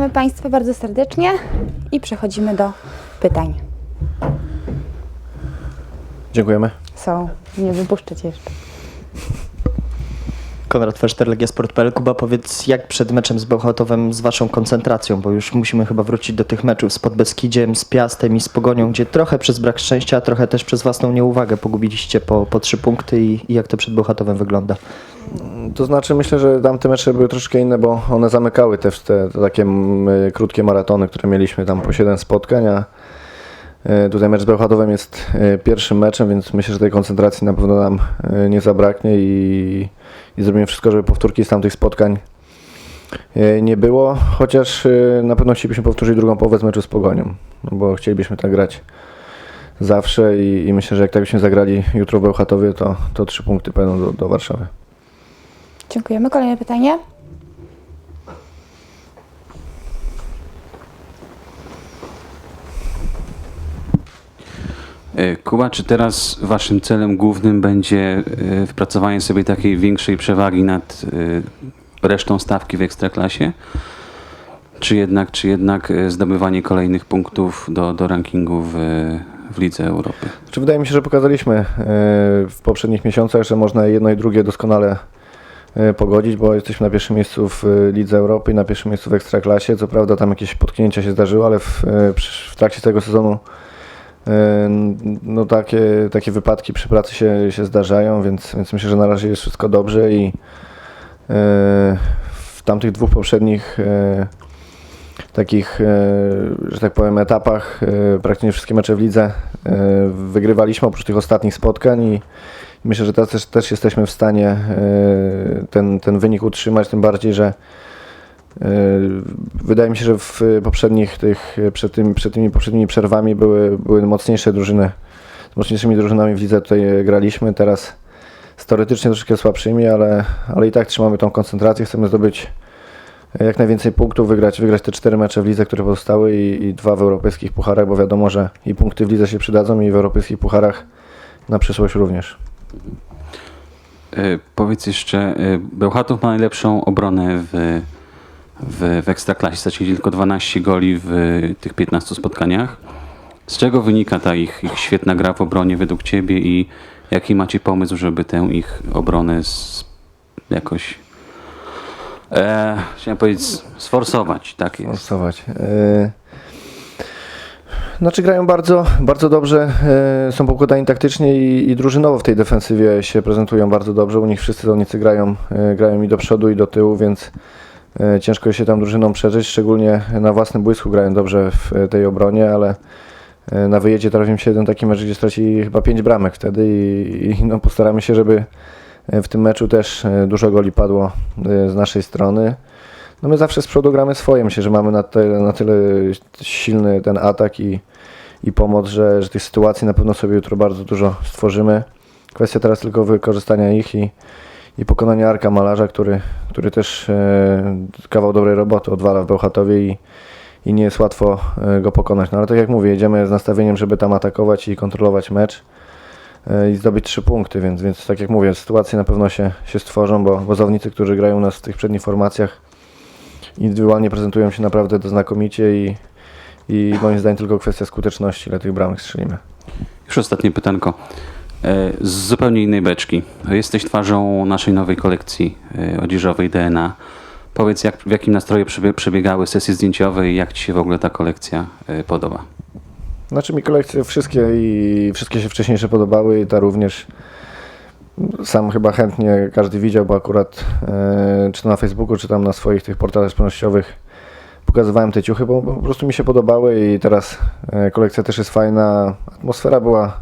Witamy Państwa bardzo serdecznie i przechodzimy do pytań. Dziękujemy. Są, nie wypuszczę Cię jeszcze. Konrad Feszter, Legia Sport.pl. Kuba, powiedz, jak przed meczem z Bełchatowem z waszą koncentracją, bo już musimy chyba wrócić do tych meczów z Podbeskidziem, z Piastem i z Pogonią, gdzie trochę przez brak szczęścia, a trochę też przez własną nieuwagę pogubiliście po, po trzy punkty i, i jak to przed Bełchatowem wygląda? To znaczy myślę, że tamte mecze były troszkę inne, bo one zamykały też te, te takie mm, krótkie maratony, które mieliśmy tam po 7 spotkań, a e, tutaj mecz z Bełchatowem jest e, pierwszym meczem, więc myślę, że tej koncentracji na pewno nam nie zabraknie i, i zrobimy wszystko, żeby powtórki z tamtych spotkań nie było, chociaż na pewno chcielibyśmy powtórzyć drugą połowę z meczu z Pogonią, no bo chcielibyśmy tak grać zawsze i, i myślę, że jak tak byśmy zagrali jutro w Bełchatowie, to, to trzy punkty będą do, do Warszawy. Dziękujemy. Kolejne pytanie. E, Kuba, czy teraz waszym celem głównym będzie e, wpracowanie sobie takiej większej przewagi nad e, resztą stawki w Ekstraklasie? Czy jednak, czy jednak zdobywanie kolejnych punktów do, do rankingu w, w Lidze Europy? Czy wydaje mi się, że pokazaliśmy w poprzednich miesiącach, że można jedno i drugie doskonale pogodzić, bo jesteśmy na pierwszym miejscu w e, Lidze Europy i na pierwszym miejscu w Ekstraklasie. Co prawda tam jakieś potknięcia się zdarzyły, ale w, e, w trakcie tego sezonu e, no takie, takie wypadki przy pracy się, się zdarzają, więc, więc myślę, że na razie jest wszystko dobrze i e, w tamtych dwóch poprzednich e, takich, e, że tak powiem, etapach e, praktycznie wszystkie mecze w lidze e, wygrywaliśmy oprócz tych ostatnich spotkań i myślę, że teraz też, też jesteśmy w stanie e, ten, ten wynik utrzymać, tym bardziej, że e, wydaje mi się, że w poprzednich tych, przed, tym, przed tymi poprzednimi przerwami były, były mocniejsze drużyny, z mocniejszymi drużynami w lidze tutaj graliśmy, teraz z teoretycznie troszkę słabszymi, ale, ale i tak trzymamy tą koncentrację, chcemy zdobyć jak najwięcej punktów, wygrać, wygrać te cztery mecze w lidze, które pozostały i, i dwa w europejskich pucharach, bo wiadomo, że i punkty w lidze się przydadzą i w europejskich pucharach na przyszłość również. E, Powiedz jeszcze, e, Bełchatów ma najlepszą obronę w, w, w Ekstraklasie. Stracili tylko 12 goli w tych 15 spotkaniach. Z czego wynika ta ich, ich świetna gra w obronie według Ciebie i jaki macie pomysł, żeby tę ich obronę z, jakoś, e, chciałem powiedzieć, sforsować, tak jest. Forsować. Yy, Znaczy grają bardzo, bardzo dobrze, yy, są poukładani taktycznie i, i drużynowo w tej defensywie się prezentują bardzo dobrze. U nich wszyscy zawodnicy grają, yy, grają i do przodu i do tyłu, więc yy, ciężko się tam drużyną przeżyć, szczególnie na własnym błysku grają dobrze w tej obronie, ale na wyjeździe trafił się jeden taki mecz, gdzie stracili chyba 5 bramek wtedy i, i no, postaramy się, żeby w tym meczu też dużo goli padło z naszej strony. No my zawsze z przodu gramy swoje. Myślę, że mamy na tyle, na tyle silny ten atak i, i pomoc, że, że tych sytuacji na pewno sobie jutro bardzo dużo stworzymy. Kwestia teraz tylko wykorzystania ich i, i pokonania Arka Malarza, który, który też e, kawał dobrej roboty odwala w Bełchatowie i, i nie jest łatwo e, go pokonać. No ale tak jak mówię, jedziemy z nastawieniem, żeby tam atakować i kontrolować mecz e, i zdobyć trzy punkty, więc, więc tak jak mówię, sytuacje na pewno się, się stworzą, bo, bo zawodnicy, którzy grają u nas w tych przednich formacjach, indywidualnie prezentują się naprawdę znakomicie i, i moim zdaniem tylko kwestia skuteczności, ile tych bramek strzelimy. Już ostatnie pytanko. E, Z zupełnie innej beczki. Jesteś twarzą naszej nowej kolekcji e, odzieżowej DNA. Powiedz, jak, w jakim nastroju przebie- przebiegały sesje zdjęciowe i jak Ci się w ogóle ta kolekcja e, podoba? Znaczy mi kolekcje wszystkie i wszystkie się wcześniejsze podobały i ta również. Sam chyba chętnie każdy widział, bo akurat e, czy to na Facebooku, czy tam na swoich tych portalach społecznościowych pokazywałem te ciuchy, bo, po prostu mi się podobały i teraz e, kolekcja też jest fajna. Atmosfera była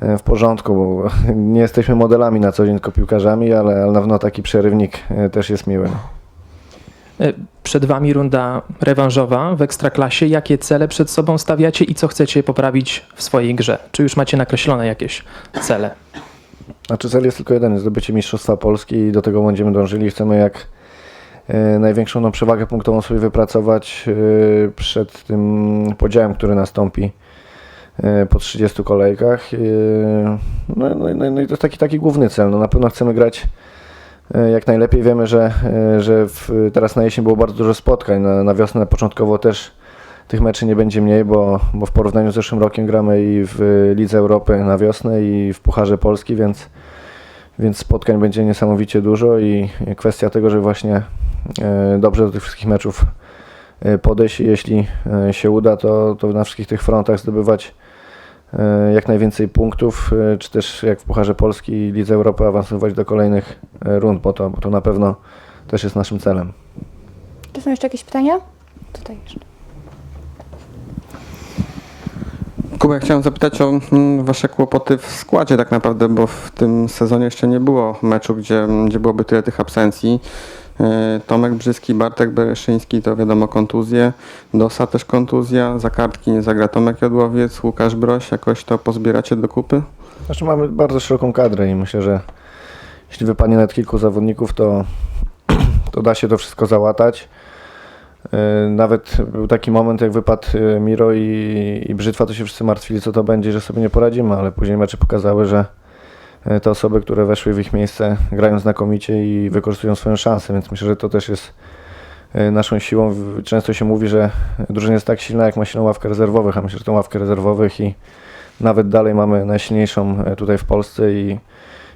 e, w porządku, bo nie jesteśmy modelami na co dzień, tylko piłkarzami, ale, ale na pewno taki przerywnik też jest miły. E, Przed Wami runda rewanżowa w Ekstraklasie. Jakie cele przed sobą stawiacie i co chcecie poprawić w swojej grze? Czy już macie nakreślone jakieś cele? Znaczy cel jest tylko jeden, zdobycie Mistrzostwa Polski i do tego będziemy dążyli. Chcemy jak e, największą no, przewagę punktową sobie wypracować e, przed tym podziałem, który nastąpi e, po 30 kolejkach. No, no, no, no i to jest taki, taki główny cel. No, na pewno chcemy grać jak najlepiej. Wiemy, że, że w, teraz na jesień było bardzo dużo spotkań. Na, na wiosnę początkowo też tych meczy nie będzie mniej, bo, bo w porównaniu z zeszłym rokiem gramy i w Lidze Europy na wiosnę i w Pucharze Polski, więc, więc spotkań będzie niesamowicie dużo i kwestia tego, żeby właśnie e, dobrze do tych wszystkich meczów e, podejść i jeśli e, się uda, to, to na wszystkich tych frontach zdobywać jak najwięcej punktów, czy też jak w Pucharze Polski i Lidze Europy awansować do kolejnych rund, bo to, bo to na pewno też jest naszym celem. Czy są jeszcze jakieś pytania? Tutaj jeszcze. Kuba, ja chciałem zapytać o mm, Wasze kłopoty w składzie tak naprawdę, bo w tym sezonie jeszcze nie było meczu, gdzie, gdzie byłoby tyle tych absencji. E, Tomek Brzyski, Bartek Bereszyński to wiadomo kontuzje, Dosa też kontuzja, za kartki nie zagra Tomek Jodłowiec, Łukasz Broś, jakoś to pozbieracie do kupy? Znaczy mamy bardzo szeroką kadrę i myślę, że jeśli wypadnie nawet kilku zawodników, to, to da się to wszystko załatać. Yy, Nawet był taki moment, jak wypadł yy, Miro i, i Brzytwa, to się wszyscy martwili, co to będzie, że sobie nie poradzimy, ale później mecze pokazały, że yy, te osoby, które weszły w ich miejsce, grają znakomicie i wykorzystują swoją szansę, więc myślę, że to też jest naszą siłą. Często się mówi, że drużyna jest tak silna, jak ma silną ławkę rezerwowych, a myślę, że tą ławkę rezerwowych i nawet dalej mamy najsilniejszą e, tutaj w Polsce i,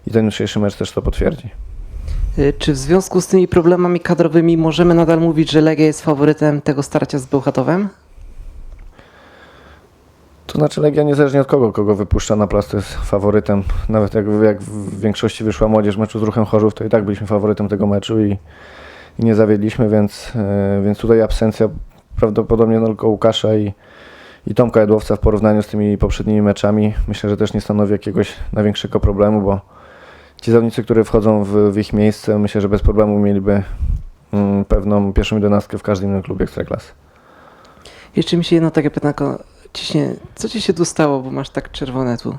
i ten jutrzejszy mecz też to potwierdzi. Y, Czy w związku z tymi problemami kadrowymi możemy nadal mówić, że Legia jest faworytem tego starcia z Bełchatowem? To znaczy Legia niezależnie od kogo, kogo wypuszcza na plac, to jest faworytem. Nawet jak, jak w większości wyszła młodzież meczu z Ruchem Chorzów, to i tak byliśmy faworytem tego meczu i, i nie zawiedliśmy, więc, e, więc tutaj absencja prawdopodobnie no, tylko Łukasza i, i Tomka Jadłowca w porównaniu z tymi poprzednimi meczami myślę, że też nie stanowi jakiegoś największego problemu, bo ci zawodnicy, którzy wchodzą w, w ich miejsce, myślę, że bez problemu mieliby mm, pewną pierwszą jedenastkę w każdym innym klubie Ekstraklasy. Jeszcze mi się jedno takie pytanko ciśnie. Co ci się tu stało, bo masz tak czerwone tu?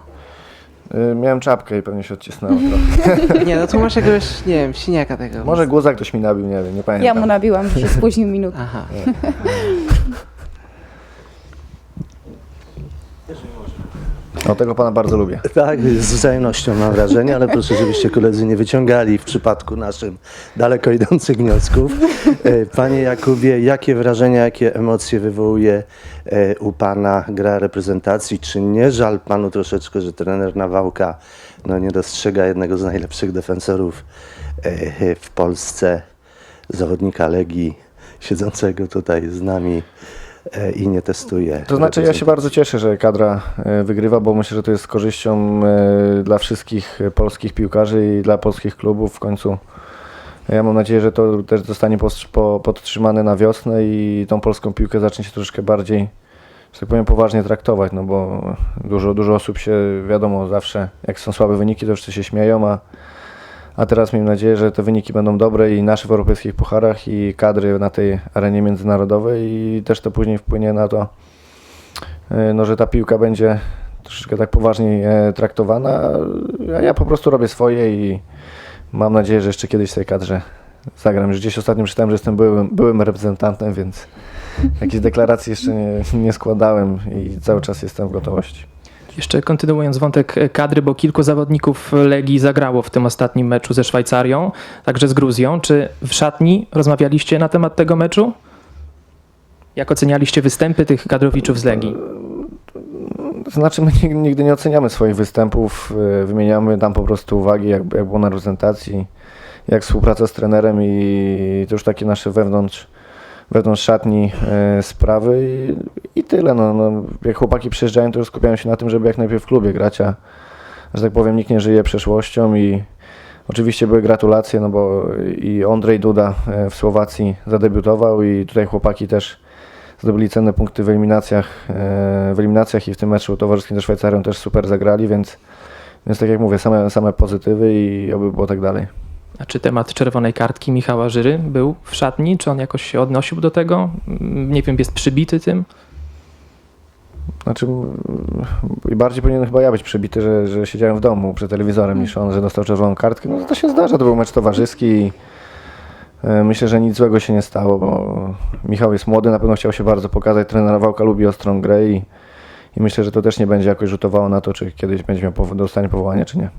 Y, Miałem czapkę i pewnie się odcisnęło trochę. Nie, no tu masz jakiegoś, nie wiem, siniaka tego. Może głozak ktoś mi nabił, nie wiem, nie pamiętam. Ja mu nabiłam, się spóźnił minutę. Aha. O, tego pana bardzo lubię. Tak, z wzajemnością mam wrażenie, ale proszę, żebyście koledzy nie wyciągali w przypadku naszym daleko idących wniosków. E, Panie Jakubie, jakie wrażenia, jakie emocje wywołuje e, u pana gra reprezentacji? Czy nie żal panu troszeczkę, że trener Nawałka no, nie dostrzega jednego z najlepszych defensorów e, w Polsce, zawodnika Legii, siedzącego tutaj z nami i nie testuje? To znaczy, ja się bardzo cieszę, że kadra e, wygrywa, bo myślę, że to jest z korzyścią e, dla wszystkich e, polskich piłkarzy i dla polskich klubów w końcu. Ja mam nadzieję, że to też zostanie podtrzymane na wiosnę i tą polską piłkę zacznie się troszeczkę bardziej, że tak powiem, poważnie traktować, no bo dużo, dużo osób się, wiadomo, zawsze jak są słabe wyniki, to wszyscy się śmieją, a, a teraz miejmy nadzieję, że te wyniki będą dobre i nasze w europejskich pucharach i kadry na tej arenie międzynarodowej i też to później wpłynie na to, e, no, że ta piłka będzie troszeczkę tak poważniej e, traktowana, a ja po prostu robię swoje i mam nadzieję, że jeszcze kiedyś w tej kadrze zagram. Już gdzieś ostatnio czytałem, że jestem byłym, byłym reprezentantem, więc jakieś deklaracje jeszcze nie, nie składałem i cały czas jestem w gotowości. Jeszcze kontynuując wątek e, kadry, bo kilku zawodników Legii zagrało w tym ostatnim meczu ze Szwajcarią, także z Gruzją. Czy w szatni rozmawialiście na temat tego meczu? Jak ocenialiście występy tych kadrowiczów z Legii? Znaczy, my nig- nigdy nie oceniamy swoich występów, y, wymieniamy tam po prostu uwagi, jak, jak było na reprezentacji, jak współpraca z trenerem i to już takie nasze wewnątrz, wewnątrz szatni y, sprawy i tyle. No, no, jak chłopaki przyjeżdżają, to już skupiają się na tym, żeby jak najpierw w klubie grać, a że tak powiem, nikt nie żyje przeszłością i oczywiście były gratulacje, no bo i Andrzej Duda y, w Słowacji zadebiutował i tutaj chłopaki też zdobyli cenne punkty w eliminacjach, e, w eliminacjach i w tym meczu towarzyskim ze Szwajcarią też super zagrali, więc, więc tak jak mówię, same, same pozytywy i oby było tak dalej. A czy temat czerwonej kartki Michała Żyry był w szatni? Czy on jakoś się odnosił do tego? Nie wiem, jest przybity tym? Znaczy, mm, i bardziej powinien chyba ja być przebity, że, że siedziałem w domu przed telewizorem niż on, że dostał czerwoną kartkę. No to się zdarza, to był mecz towarzyski i e, myślę, że nic złego się nie stało, bo Michał jest młody, na pewno chciał się bardzo pokazać, trener Wałka lubi ostrą grę i, i myślę, że to też nie będzie jakoś rzutowało na to, czy kiedyś będzie miał dostanie powołanie, czy nie.